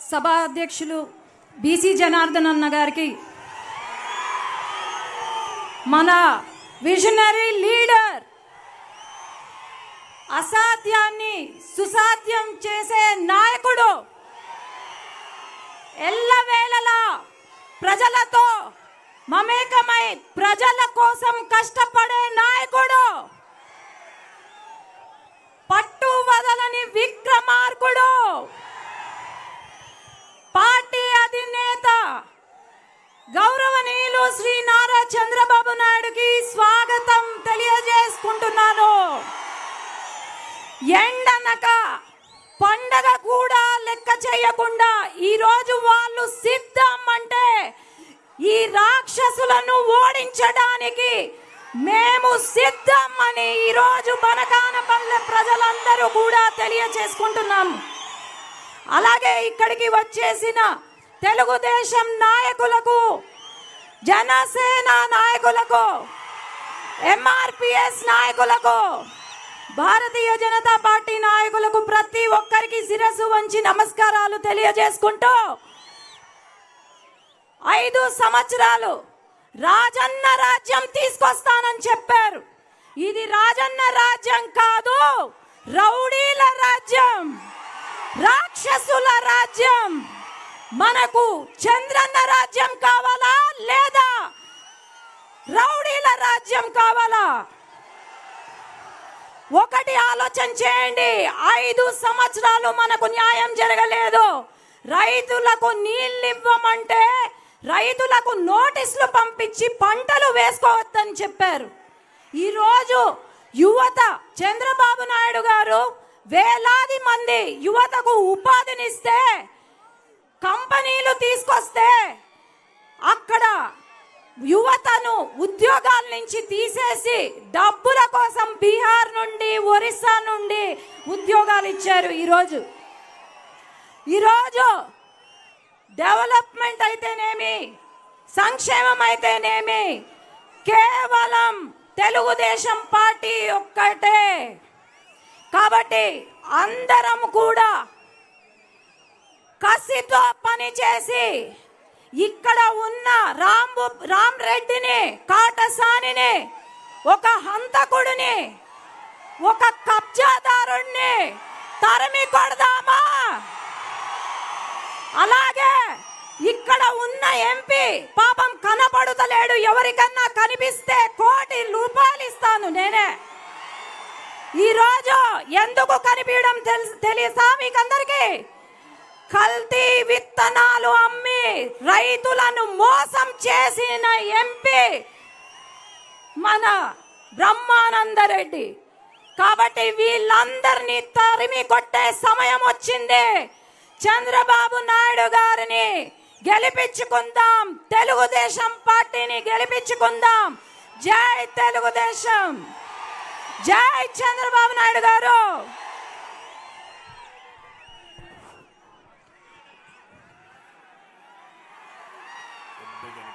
సభా అధ్యక్షులు బీసీ జనార్దన్ అన్న గారికి మన విజనరీ లీడర్ అసాధ్యాన్ని సుసాధ్యం చేసే నాయకుడు ఎల్లవేళలా ప్రజలతో మమేకమై ప్రజల కోసం కష్టపడే నాయకుడు పట్టు వదలని విక్రమార్కుడు. చేయకుండా ఈ రోజు వాళ్ళు సిద్ధం అంటే ఈ రాక్షసులను ఓడించడానికి మేము సిద్ధం అని ఈ రోజు బనకానపల్లె ప్రజలందరూ కూడా తెలియచేసుకుంటున్నాం. అలాగే ఇక్కడికి వచ్చేసిన తెలుగుదేశం నాయకులకు జనసేన నాయకులకు ఎంఆర్పిఎస్ నాయకులకు భారతీయ జనతా పార్టీ నాయకులకు ప్రతి ఒక్కరికి శిరస్సు వంచి నమస్కారాలు తెలియజేసుకుంటూ ఐదు సంవత్సరాలు రాజన్న రాజ్యం తీసుకొస్తానని చెప్పారు. ఇది రాజన్న రాజ్యం కాదు రౌడీల రాజ్యం రాక్షసుల రాజ్యం. మనకు చంద్రన్న రాజ్యం కావాలా లేదా రౌడీల రాజ్యం కావాలా? ఒకటి ఆలోచన చేయండి. ఐదు సంవత్సరాలు మనకు న్యాయం జరగలేదు. రైతులకు నీళ్ళు ఇవ్వమంటే రైతులకు నోటీసులు పంపించి పంటలు వేసుకోవద్దని చెప్పారు. ఈరోజు యువత చంద్రబాబు నాయుడు గారు వేలాది మంది యువతకు ఉపాధినిస్తే ఉద్యోగాల నుంచి తీసేసి డబ్బుల కోసం బీహార్ నుండి ఒరిస్సా నుండి ఉద్యోగాలు ఇచ్చారు ఈరోజు. ఈరోజు డెవలప్మెంట్ అయితేనేమి సంక్షేమం అయితేనేమి కేవలం తెలుగుదేశం పార్టీ ఒక్కటే. కాబట్టి అందరం కూడా కసితో పనిచేసి ఇక్కడ ఉన్న రాంబు రామ్ రెడ్డిని కాటసానిని ఒక హంతకుడిని ఒక కబ్జాదారుణ్ణి తరిమి కొడదామా? అలాగే ఇక్కడ ఉన్న ఎంపీ పాపం కనపడుతలేడు. ఎవరికన్నా కనిపిస్తే కోటి రూపాయలు ఇస్తాను నేనే. ఈరోజు ఎందుకు కనిపించడం తెలుసా మీకందరికీ? కల్తీ విత్తనాలు అమ్మి రైతులను మోసం చేసిన ఎంపీ మన బ్రహ్మానందరెడ్డి కాబట్టి వీళ్ళందరినీ తరిమి కొట్టే సమయం వచ్చింది. చంద్రబాబు నాయుడు గారిని గెలిపించుకుందాం. తెలుగుదేశం పార్టీని గెలిపించుకుందాం. జై తెలుగుదేశం. జై చంద్రబాబు నాయుడు గారు. deux années